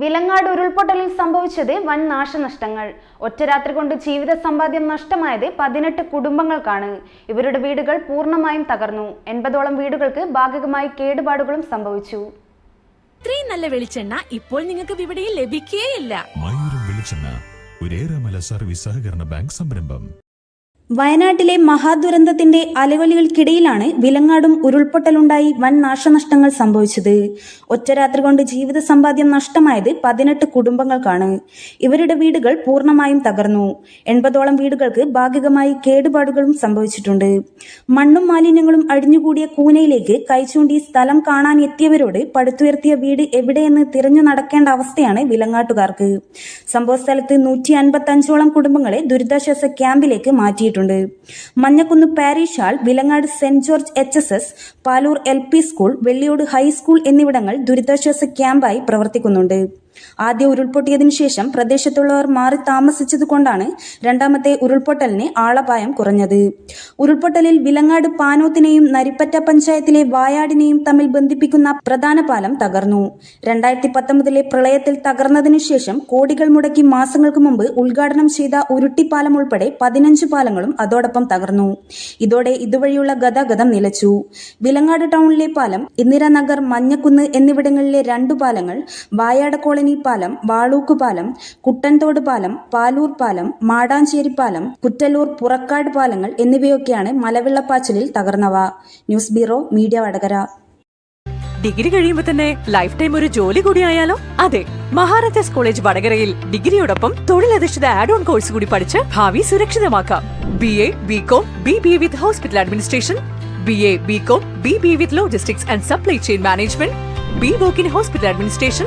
വിലങ്ങാട് ഉരുൾപൊട്ടലിൽ സംഭവിച്ചത് വൻ നാശനഷ്ടങ്ങൾ. ഒറ്റ രാത്രി കൊണ്ട് ജീവിത സമ്പാദ്യം നഷ്ടമായത് പതിനെട്ട് കുടുംബങ്ങൾക്കാണ്. ഇവരുടെ വീടുകൾ പൂർണമായും തകർന്നു. എൺപതോളം വീടുകൾക്ക് ഭാഗികമായി കേടുപാടുകളും സംഭവിച്ചു. ഇത്രയും നല്ല വെളിച്ചെണ്ണ ഇപ്പോൾ നിങ്ങൾക്ക് വിപണിയിൽ ലഭിക്കുകയില്ല മയൂരം വെളിച്ചെണ്ണ ഒരേറെമല സർവീസ് സഹകരണ ബാങ്ക് സംരംഭം. വയനാട്ടിലെ മഹാദുരന്തത്തിന്റെ അലവലികൾക്കിടയിലാണ് വിലങ്ങാടും ഉരുൾപൊട്ടലുണ്ടായി വൻ നാശനഷ്ടങ്ങൾ സംഭവിച്ചത്. ഒറ്റരാത്രി കൊണ്ട് ജീവിത സമ്പാദ്യം നഷ്ടമായത് പതിനെട്ട് കുടുംബങ്ങൾക്കാണ്. ഇവരുടെ വീടുകൾ പൂർണമായും തകർന്നു. എൺപതോളം വീടുകൾക്ക് ഭാഗികമായി കേടുപാടുകളും സംഭവിച്ചിട്ടുണ്ട്. മണ്ണും മാലിന്യങ്ങളും അടിഞ്ഞുകൂടിയ കൂനയിലേക്ക് കൈചൂണ്ടി സ്ഥലം കാണാൻ എത്തിയവരോട് പടുത്തുയർത്തിയ വീട് എവിടെയെന്ന് തിരഞ്ഞു നടക്കേണ്ട അവസ്ഥയാണ് വിലങ്ങാട്ടുകാർക്ക്. സംഭവസ്ഥലത്ത് നൂറ്റി അൻപത്തി അഞ്ചോളം കുടുംബങ്ങളെ ദുരിതാശ്വാസ ക്യാമ്പിലേക്ക് മാറ്റിയിട്ടുണ്ട്. Manjakkunnu parish hall Vilangad saint George H S S Paloor L P school Velliyode high school എന്നിവിടങ്ങൾ ദുരിതാശ്വാസ ക്യാമ്പായി പ്രവർത്തിക്കുന്നുണ്ട്. ആദ്യ ഉരുൾപൊട്ടിയതിനു ശേഷം പ്രദേശത്തുള്ളവർ മാറി താമസിച്ചതുകൊണ്ടാണ് രണ്ടാമത്തെ ഉരുൾപൊട്ടലിന് ആളപായം കുറഞ്ഞത്. ഉരുൾപൊട്ടലിൽ വിലങ്ങാട് പാനോത്തിനെയും നരിപ്പറ്റ പഞ്ചായത്തിലെ വായാടിനെയും തമ്മിൽ ബന്ധിപ്പിക്കുന്ന പ്രധാന പാലം തകർന്നു. രണ്ടായിരത്തി പത്തൊമ്പതിലെ പ്രളയത്തിൽ തകർന്നതിനു ശേഷം കോടികൾ മുടക്കി മാസങ്ങൾക്ക് മുമ്പ് ഉദ്ഘാടനം ചെയ്ത ഉരുട്ടിപ്പാലം ഉൾപ്പെടെ പതിനഞ്ച് പാലങ്ങളും അതോടൊപ്പം തകർന്നു. ഇതോടെ ഇതുവഴിയുള്ള ഗതാഗതം നിലച്ചു. വിലങ്ങാട് ടൗണിലെ പാലം ഇന്ദിരാനഗർ മഞ്ഞക്കുന്ന് എന്നിവിടങ്ങളിലെ രണ്ടു പാലങ്ങൾ വായാട കോളനി പാലം വാളൂക്ക് പാലം കുട്ടൻതോട് പാലം പാലൂർ പാലം മാടാഞ്ചേരി പാലം കുറ്റല്ലൂർ പുറക്കാട് പാലങ്ങൾ എന്നിവയൊക്കെയാണ് മലവെള്ളപ്പാച്ചിലിൽ തകർന്നവ. News bureau media Vadakara. Degree കഴിയുമ്പോൾ തന്നെ ലൈഫ് ടൈം ഒരു ജോലി കൂടി ആയാലോ? അതെ മഹാരാജാസ് കോളേജ് വടകരയിൽ ഡിഗ്രിയോടൊപ്പം തൊഴിലധിഷ്ഠിത ആഡ് ഓൺ കോഴ്സ് കൂടി പഠിച്ച് ഭാവി സുരക്ഷിതമാക്കാം. B A B com B B A with hospital administration B A B com B B A with logistics and supply chain management B voc in hospital administration